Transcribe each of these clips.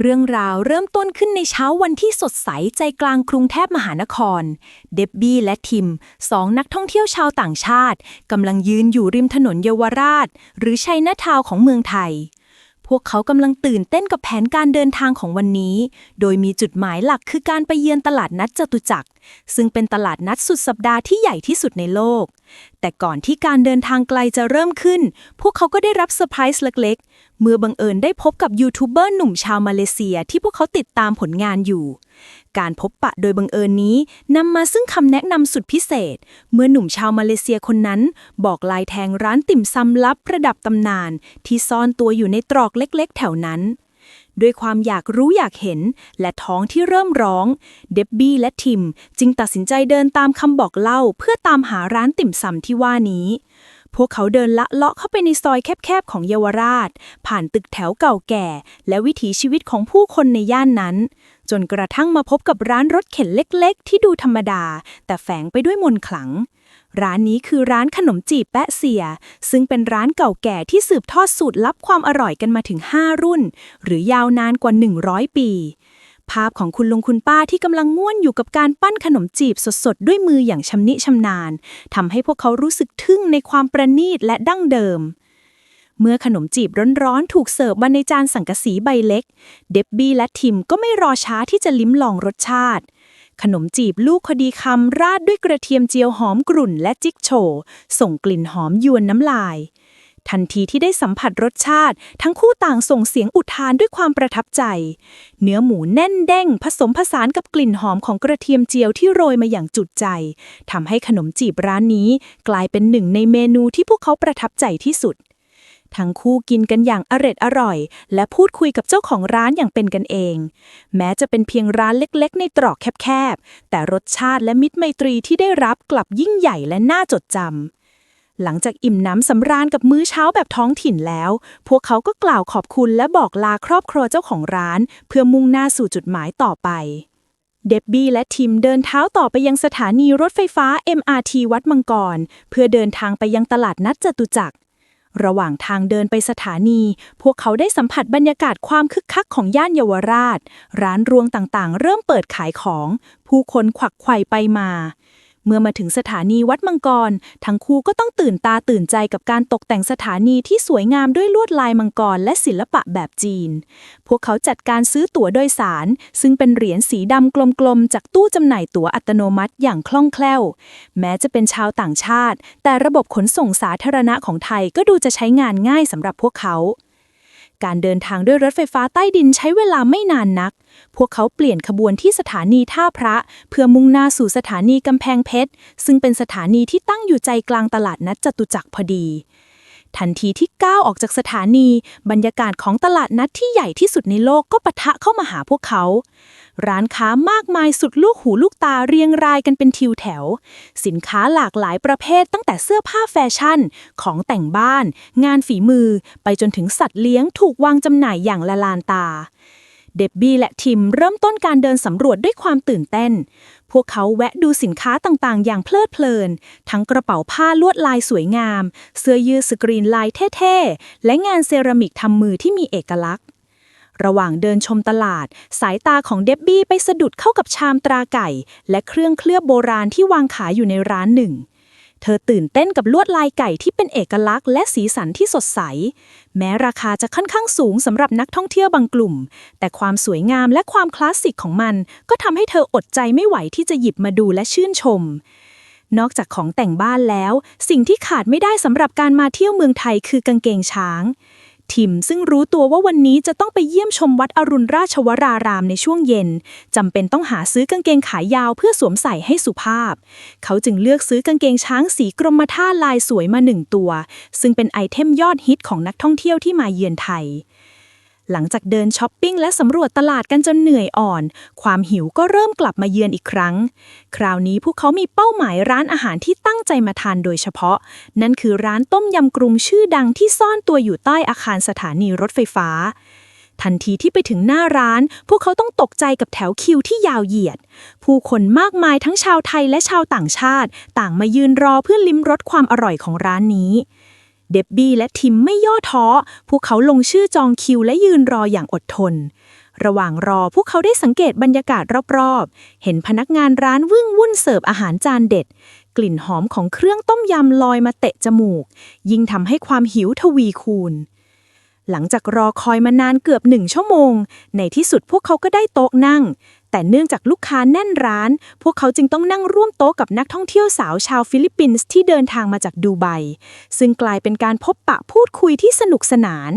เรื่องราวเริ่มต้นขึ้นในเช้าวันที่สดใสใจกลางกรุงเทพมหานคร เดบบี้และทิมสองนักท่องเที่ยวชาวต่างชาติกำลังยืนอยู่ริมถนนเยาวราช หรือชัยนาทาวของเมืองไทย พวกเขากำลังตื่นเต้นกับแผนการเดินทางของวันนี้ โดยมีจุดหมายหลักคือการไปเยือนตลาดนัดจตุจักร ซึ่งเป็นตลาดนัดสุดสัปดาห์ที่ใหญ่ที่สุดในโลก แต่ก่อนที่การเดินทางไกลจะเริ่มขึ้น พวกเขาก็ได้รับเซอร์ไพรส์เล็กๆ เมื่อบังเอิญได้พบกับยูทูบเบอร์หนุ่มชาวมาเลเซียที่พวกเขาติดตามผลงานอยู่ การพบปะโดยบังเอิญนี้นำมาซึ่งคำแนะนำสุดพิเศษ เมื่อหนุ่มชาวมาเลเซียคนนั้น บอกลายแทงร้านติ่มซำลับประดับตำนาน ที่ซ่อนตัวอยู่ในตรอกเล็กๆ แถวนั้น ด้วยความอยากรู้อยากเห็น และท้องที่เริ่มร้อง เดบบี้และทิมจึงตัดสินใจเดินตามคำบอกเล่า เพื่อตามหาร้านติ่มซำที่ว่านี้ พวกเขาเดินละเลาะเข้าไปในซอยแคบๆของเยาวราช ผ่านตึกแถวเก่าแก่ และวิถีชีวิตของผู้คนในย่านนั้น จนกระทั่งมาพบกับร้านรถเข็นเล็ก ๆ ที่ดูธรรมดา แต่แฝงไปด้วยมนต์ขลัง ร้านนี้คือร้านขนมจีบแปะเสีย ซึ่งเป็นร้านเก่าแก่ที่สืบทอดสูตรลับความอร่อยกันมาถึง 5 รุ่น หรือยาวนานกว่า 100 ปี ภาพของคุณลุงคุณป้าที่กำลังง่วนอยู่กับการปั้นขนมจีบสดๆ ด้วยมืออย่างชำนิชำนาญทำให้พวกเขารู้สึกทึ่งในความประณีตและดั้งเดิมเมื่อขนมจีบร้อนๆ ถูกเสิร์ฟมาในจานสังกะสีใบเล็ก เดบบี้และทิมก็ไม่รอช้าที่จะลิ้มลองรสชาติ ขนมจีบลูกพอดีคำราดด้วยกระเทียมเจียวหอมกรุ่นและจิกโช ส่งกลิ่นหอมยวนน้ำลาย ทันทีที่ได้สัมผัสรสชาติ ทั้งคู่ต่างส่งเสียงอุทานด้วยความประทับใจ เนื้อหมูแน่นเด้ง ผสมผสานกับกลิ่นหอมของกระเทียมเจียวที่โรยมาอย่างจุดใจทำให้ขนมจีบร้านนี้ กลายเป็นหนึ่งในเมนูที่พวกเขาประทับใจที่สุด ทั้งคู่กินกันอย่างอร็ดอร่อย และพูดคุยกับเจ้าของร้านอย่างเป็นกันเอง แม้จะเป็นเพียงร้านเล็กๆ ในตรอกแคบๆ แต่รสชาติและมิตรไมตรีที่ได้รับกลับยิ่งใหญ่และน่าจดจำหลังจากอิ่มน้ำสำราญกับมื้อเช้าแบบท้องถิ่นแล้ว พวกเขาก็กล่าวขอบคุณและบอกลาครอบครัวเจ้าของร้าน เพื่อมุ่งหน้าสู่จุดหมายต่อไป เดบบี้และทิมเดินเท้าต่อไปยังสถานีรถไฟฟ้า MRT วัดมังกร เพื่อเดินทางไปยังตลาดนัดจตุจักร ระหว่างทางเดินไปสถานี พวกเขาได้สัมผัสบรรยากาศความคึกคักของย่านเยาวราช ร้านรวงต่างๆ เริ่มเปิดขายของ ผู้คนขวักไขว่ไปมา เมื่อมาถึงสถานีวัดมังกร ทั้งคู่ก็ต้องตื่นตาตื่นใจกับการตกแต่งสถานีที่สวยงามด้วยลวดลายมังกรและศิลปะแบบจีน พวกเขาจัดการซื้อตั๋วโดยสาร ซึ่งเป็นเหรียญสีดำกลมๆ จากตู้จำหน่ายตั๋วอัตโนมัติอย่างคล่องแคล่ว แม้จะเป็นชาวต่างชาติ แต่ระบบขนส่งสาธารณะของไทยก็ดูจะใช้งานง่ายสำหรับพวกเขา การเดินทางด้วยรถไฟฟ้าใต้ดินใช้เวลาไม่นานนัก พวกเขาเปลี่ยนขบวนที่สถานีท่าพระ เพื่อมุ่งหน้าสู่สถานีกำแพงเพชร ซึ่งเป็นสถานีที่ตั้งอยู่ใจกลางตลาดนัดจตุจักรพอดี ทันทีที่ก้าวออกจากสถานี บรรยากาศของตลาดนัดที่ใหญ่ที่สุดในโลกก็ปะทะเข้ามาหาพวกเขา ร้านค้ามากมายสุดลูกหูลูกตาเรียงรายกันเป็นทิวแถว สินค้าหลากหลายประเภทตั้งแต่เสื้อผ้าแฟชั่น ของแต่งบ้าน งานฝีมือ ไปจนถึงสัตว์เลี้ยงถูกวางจำหน่ายอย่างละลานตา เดบบี้และทิมเริ่มต้นการเดินสำรวจด้วยความตื่นเต้น พวกเขาแวะดูสินค้าต่างๆ อย่างเพลิดเพลิน ทั้งกระเป๋าผ้าลวดลายสวยงาม เสื้อยืดสกรีนลายเท่ๆ และงานเซรามิกทำมือที่มีเอกลักษณ์ระหว่างเดินชมตลาด สายตาของเดบบี้ไปสะดุดเข้ากับชามตราไก่ และเครื่องเคลือบโบราณที่วางขายอยู่ในร้านหนึ่ง เธอตื่นเต้นกับลวดลายไก่ที่เป็นเอกลักษณ์และสีสันที่สดใส แม้ราคาจะค่อนข้างสูงสำหรับนักท่องเที่ยวบางกลุ่ม แต่ความสวยงามและความคลาสสิกของมัน ก็ทำให้เธออดใจไม่ไหวที่จะหยิบมาดูและชื่นชม นอกจากของแต่งบ้านแล้ว สิ่งที่ขาดไม่ได้สำหรับการมาเที่ยวเมืองไทยคือกางเกงช้าง ทิม ซึ่งรู้ตัวว่าวันนี้จะต้องไปเยี่ยมชมวัดอรุณราชวรารามในช่วงเย็นจำเป็นต้องหาซื้อกางเกงขายาวเพื่อสวมใส่ให้สุภาพ เขาจึงเลือกซื้อกางเกงช้างสีกรมท่าลายสวยมาหนึ่งตัว ซึ่งเป็นไอเทมยอดฮิตของนักท่องเที่ยวที่มาเยือนไทย หลังจากเดินช้อปปิ้งและสำรวจตลาดกันจนเหนื่อยอ่อน ความหิวก็เริ่มกลับมาเยือนอีกครั้ง คราวนี้พวกเขามีเป้าหมายร้านอาหารที่ตั้งใจมาทานโดยเฉพาะ นั่นคือร้านต้มยำกรุงชื่อดังที่ซ่อนตัวอยู่ใต้อาคารสถานีรถไฟฟ้า ทันทีที่ไปถึงหน้าร้าน พวกเขาต้องตกใจกับแถวคิวที่ยาวเหยียด ผู้คนมากมายทั้งชาวไทยและชาวต่างชาติ ต่างมายืนรอเพื่อลิ้มรสความอร่อยของร้านนี้ เดบบี้และทิมไม่ย่อท้อ พวกเขาลงชื่อจองคิวและยืนรออย่างอดทน ระหว่างรอพวกเขาได้สังเกตบรรยากาศรอบๆ เห็นพนักงานร้านวึ่งวุ่นเสิร์ฟอาหารจานเด็ด กลิ่นหอมของเครื่องต้มยำลอยมาเตะจมูก ยิ่งทำให้ความหิวทวีคูณ หลังจากรอคอยมานานเกือบหนึ่งชั่วโมง ในที่สุดพวกเขาก็ได้โต๊ะนั่ง แต่เนื่องจากลูกค้าแน่นร้าน พวกเขาจึงต้องนั่งร่วมโต๊ะกับนักท่องเที่ยวสาวชาวฟิลิปปินส์ที่เดินทางมาจากดูไบ ซึ่งกลายเป็นการพบปะพูดคุยที่สนุกสนาน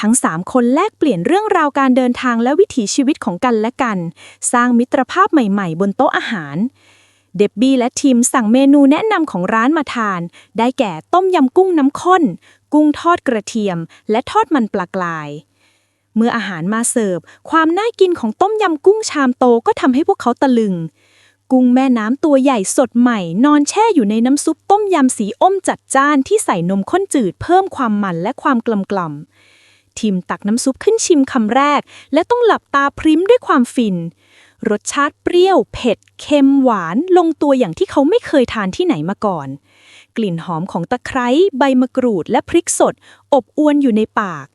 ทั้ง 3 คนแลกเปลี่ยนเรื่องราวการเดินทางและวิถีชีวิตของกันและกัน สร้างมิตรภาพใหม่ ๆ บนโต๊ะอาหารเดบบี้และทีมสั่งเมนูแนะนำของร้านมาทาน ได้แก่ต้มยำกุ้งน้ำข้น กุ้งทอดกระเทียม และทอดมันปลากราย เมื่ออาหารมาเสิร์ฟ ความน่ากินของต้มยำกุ้งชามโตก็ทำให้พวกเขาตะลึง กุ้งแม่น้ำตัวใหญ่สดใหม่ นอนแช่อยู่ในน้ำซุปต้มยำสีอมจัดจ้านที่ใส่นมข้นจืดเพิ่มความมันและความกลมกล่อมทีมตักน้ำซุปขึ้นชิมคำแรก และต้องหลับตาพริ้มด้วยความฟิน รสชาติเปรี้ยว เผ็ด เค็มหวาน ลงตัวอย่างที่เขาไม่เคยทานที่ไหนมาก่อน กลิ่นหอมของตะไคร้ใบมะกรูดและพริกสด อบอวนอยู่ในปาก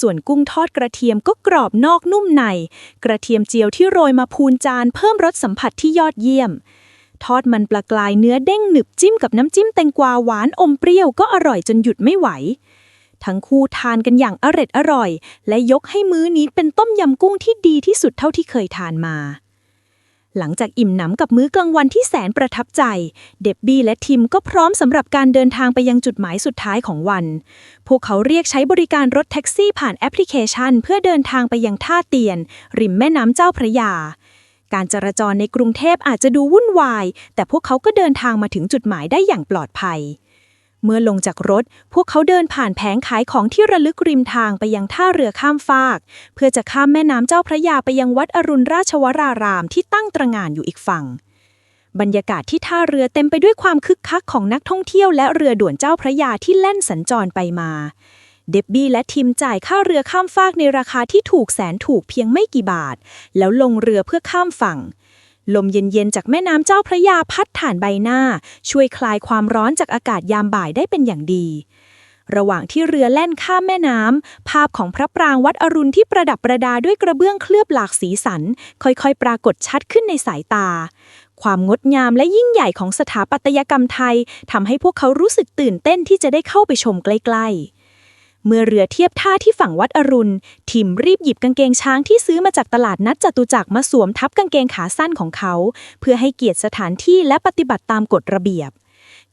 ส่วนกุ้งทอดกระเทียมก็กรอบนอกนุ่มใน กระเทียมเจียวที่โรยมาพูนจานเพิ่มรสสัมผัสที่ยอดเยี่ยม ทอดมันปลากรายเนื้อเด้งหนึบจิ้มกับน้ำจิ้มแตงกวาหวานอมเปรี้ยวก็อร่อยจนหยุดไม่ไหว ทั้งคู่ทานกันอย่างอร็ดอร่อย และยกให้มื้อนี้เป็นต้มยำกุ้งที่ดีที่สุดเท่าที่เคยทานมา หลังจากอิ่มหนำกับมื้อกลางวันที่แสนประทับใจ เดบบี้และทิมก็พร้อมสำหรับการเดินทางไปยังจุดหมายสุดท้ายของวัน พวกเขาเรียกใช้บริการรถแท็กซี่ผ่านแอปพลิเคชัน เพื่อเดินทางไปยังท่าเตียน ริมแม่น้ำเจ้าพระยา การจราจรในกรุงเทพอาจจะดูวุ่นวาย แต่พวกเขาก็เดินทางมาถึงจุดหมายได้อย่างปลอดภัย เมื่อลงจากรถ พวกเขาเดินผ่านแผงขายของที่ระลึกริมทางไปยังท่าเรือข้ามฟาก เพื่อจะข้ามแม่น้ำเจ้าพระยาไปยังวัดอรุณราชวรารามที่ตั้งตระหง่านอยู่อีกฝั่ง บรรยากาศที่ท่าเรือเต็มไปด้วยความคึกคักของนักท่องเที่ยวและเรือด่วนเจ้าพระยาที่แล่นสัญจรไปมา เดบบี้และทีมจ่ายค่าเรือข้ามฟากในราคาที่ถูกแสนถูกเพียงไม่กี่บาท แล้วลงเรือเพื่อข้ามฝั่ง ลมเย็นๆจากแม่น้ำเจ้าพระยาพัดผ่านใบหน้า ช่วยคลายความร้อนจากอากาศยามบ่ายได้เป็นอย่างดี ระหว่างที่เรือแล่นข้ามแม่น้ำภาพของพระปรางวัดอรุณที่ประดับประดาด้วยกระเบื้องเคลือบหลากสีสัน ค่อยๆ ปรากฏชัดขึ้นในสายตา ความงดงามและยิ่งใหญ่ของสถาปัตยกรรมไทยทำให้พวกเขารู้สึกตื่นเต้นที่จะได้เข้าไปชมใกล้ๆ เมื่อเรือเทียบท่าที่ฝั่งวัดอรุณ ทิมรีบหยิบกางเกงช้างที่ซื้อมาจากตลาดนัดจตุจักรมาสวมทับกางเกงขาสั้นของเขา เพื่อให้เกียรติสถานที่และปฏิบัติตามกฎระเบียบ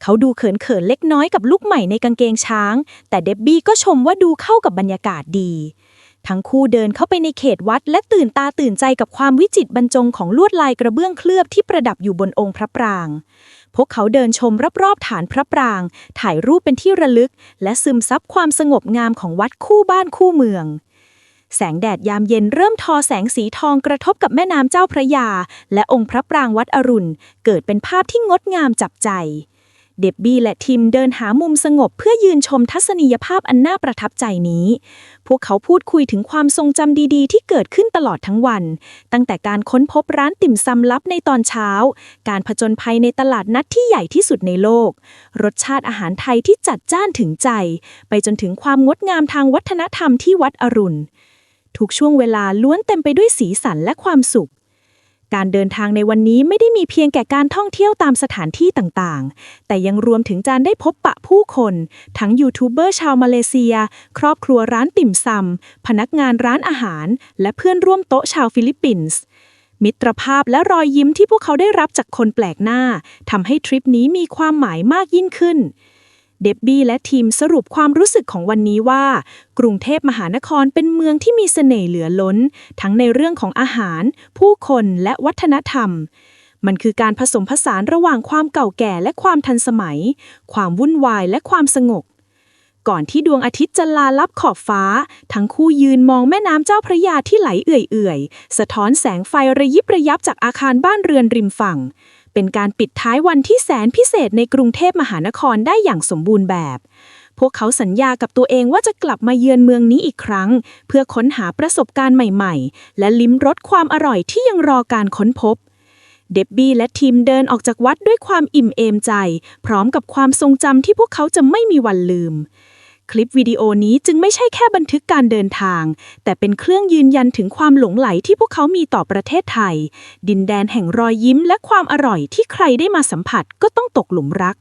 เขาดูเขินๆเล็กน้อยกับลูกใหม่ในกางเกงช้าง แต่เดบบี้ก็ชมว่าดูเข้ากับบรรยากาศดี ทั้งคู่เดินเข้าไปในเขตวัดและตื่นตาตื่นใจกับความวิจิตรบรรจงของลวดลายกระเบื้องเคลือบที่ประดับอยู่บนองค์พระปราง พวกเขาเดินชมรอบๆฐานพระปราง ถ่ายรูปเป็นที่ระลึก และซึมซับความสงบงามของวัดคู่บ้านคู่เมือง แสงแดดยามเย็นเริ่มทอแสงสีทองกระทบกับแม่น้ำเจ้าพระยา และองค์พระปรางวัดอรุณ เกิดเป็นภาพที่งดงามจับใจ เดบบี้และทิมเดินหามุมสงบเพื่อยืนชมทัศนียภาพอันน่าประทับใจนี้ พวกเขาพูดคุยถึงความทรงจำดีๆ ที่เกิดขึ้นตลอดทั้งวัน ตั้งแต่การค้นพบร้านติ่มซำลับในตอนเช้า การผจญภัยในตลาดนัดที่ใหญ่ที่สุดในโลก รสชาติอาหารไทยที่จัดจ้านถึงใจ ไปจนถึงความงดงามทางวัฒนธรรมที่วัดอรุณทุกช่วงเวลาล้วนเต็มไปด้วยสีสันและความสุข การเดินทางในวันนี้ไม่ได้มีเพียงแก่การท่องเที่ยวตามสถานที่ต่างๆ แต่ยังรวมถึงการได้พบปะผู้คน ทั้งยูทูบเบอร์ชาวมาเลเซีย ครอบครัวร้านติ่มซำพนักงานร้านอาหาร และเพื่อนร่วมโต๊ะชาวฟิลิปปินส์มิตรภาพและรอยยิ้มที่พวกเขาได้รับจากคนแปลกหน้าทำให้ทริปนี้มีความหมายมากยิ่งขึ้น เดบบี้และทีมสรุปความรู้สึกของวันนี้ว่า กรุงเทพมหานครเป็นเมืองที่มีเสน่ห์เหลือล้น ทั้งในเรื่องของอาหาร ผู้คนและวัฒนธรรม มันคือการผสมผสานระหว่างความเก่าแก่และความทันสมัย ความวุ่นวายและความสงบก่อนที่ดวงอาทิตย์จะลาลับขอบฟ้า ทั้งคู่ยืนมองแม่น้ำเจ้าพระยาที่ไหลเอื่อยๆ สะท้อนแสงไฟระยิบระยับจากอาคารบ้านเรือนริมฝั่ง เป็นการปิดท้ายวันที่แสนพิเศษในกรุงเทพมหานครได้อย่างสมบูรณ์แบบ พวกเขาสัญญากับตัวเองว่าจะกลับมาเยือนเมืองนี้อีกครั้ง เพื่อค้นหาประสบการณ์ใหม่ๆ และลิ้มรสความอร่อยที่ยังรอการค้นพบ เดบบี้และทีมเดินออกจากวัดด้วยความอิ่มเอมใจ พร้อมกับความทรงจำที่พวกเขาจะไม่มีวันลืม คลิปวิดีโอนี้จึงไม่ใช่แค่บันทึกการเดินทาง แต่เป็นเครื่องยืนยันถึงความหลงไหลที่พวกเขามีต่อประเทศไทย ดินแดนแห่งรอยยิ้มและความอร่อยที่ใครได้มาสัมผัสก็ต้องตกหลุมรัก